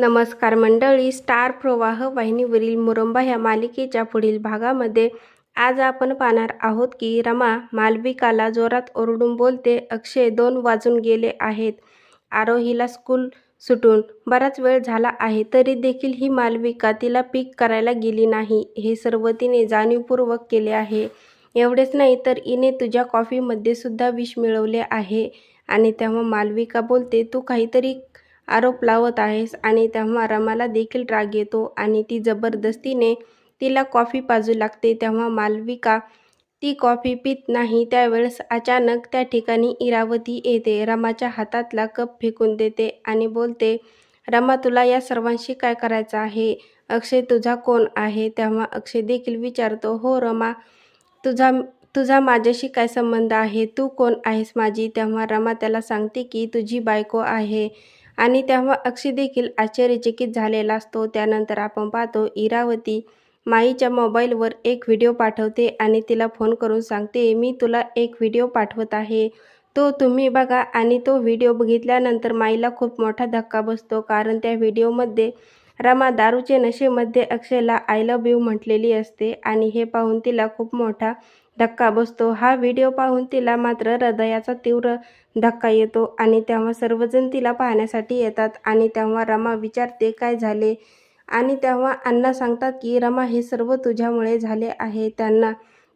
नमस्कार मंडळी स्टार प्रवाह वाहिनीवरील मुरंबा ह्या मालिकेच्या पुढील भागामध्ये आज आपण पाहणार आहोत की रमा मालविकाला जोरात ओरडून बोलते अक्षय दोन वाजून गेले आहेत. आरोहीला स्कूल सुटून बराच वेळ झाला आहे तरी देखील ही मालविका तिला पिक करायला गेली नाही. हे सर्व तिने जाणीवपूर्वक केले आहे. एवढेच नाही तर इने तुझ्या कॉफीमध्ये सुद्धा विष मिळवले आहे. आणि तेव्हा मालविका बोलते तू काहीतरी आरोप लावत आहेस आणि तेव्हा रमाला देखील राग येतो आणि ती जबरदस्तीने तिला कॉफी पाजू लागते. तेव्हा मालविका ती कॉफी पित नाही. त्यावेळेस अचानक त्या ठिकाणी इरावती येते. रमाच्या हातातला कप फेकून देते आणि बोलते रमा तुला या सर्वांशी काय करायचं आहे? अक्षय तुझा कोण आहे? तेव्हा अक्षय देखील विचारतो हो रमा तुझा तुझा माझ्याशी काय संबंध आहे? तू कोण आहेस माझी? तेव्हा रमा त्याला सांगते की तुझी बायको आहे. आणि तेव्हा अक्षी देखील आश्चर्यचकित झालेला असतो. त्यानंतर आपण पाहतो इरावती माईच्या मोबाईलवर एक व्हिडिओ पाठवते आणि तिला फोन करून सांगते मी तुला एक व्हिडिओ पाठवत आहे. तो तुम्ही बघा. आणि तो व्हिडिओ बघितल्यानंतर माईला खूप मोठा धक्का बसतो कारण त्या व्हिडिओमध्ये रमा दारूचे नशेमध्ये अक्षयला आय लव्ह यू म्हटलेली असते आणि हे पाहून तिला खूप मोठा धक्का बसतो. हा व्हिडिओ पाहून तिला मात्र हृदयाचा तीव्र धक्का येतो आणि तेव्हा सर्वजण तिला पाहण्यासाठी येतात आणि तेव्हा रमा विचारते काय झाले? आणि तेव्हा अण्णा सांगतात की रमा हे सर्व तुझ्यामुळे झाले आहे. त्यांना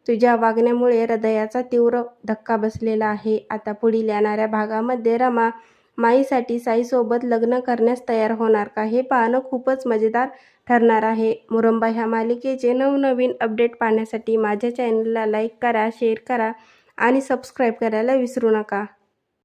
तुझ्या वागण्यामुळे हृदयाचा तीव्र धक्का बसलेला आहे. आता पुढील येणाऱ्या भागामध्ये रमा माईसाठी साईसोबत लग्न करण्यास तयार होणार का हे पाहणं खूपच मजेदार ठरणार आहे. मुरंबा ह्या मालिकेचे नवनवीन अपडेट पाहण्यासाठी माझ्या चॅनलला लाईक करा शेअर करा आणि सबस्क्राईब करायला विसरू नका.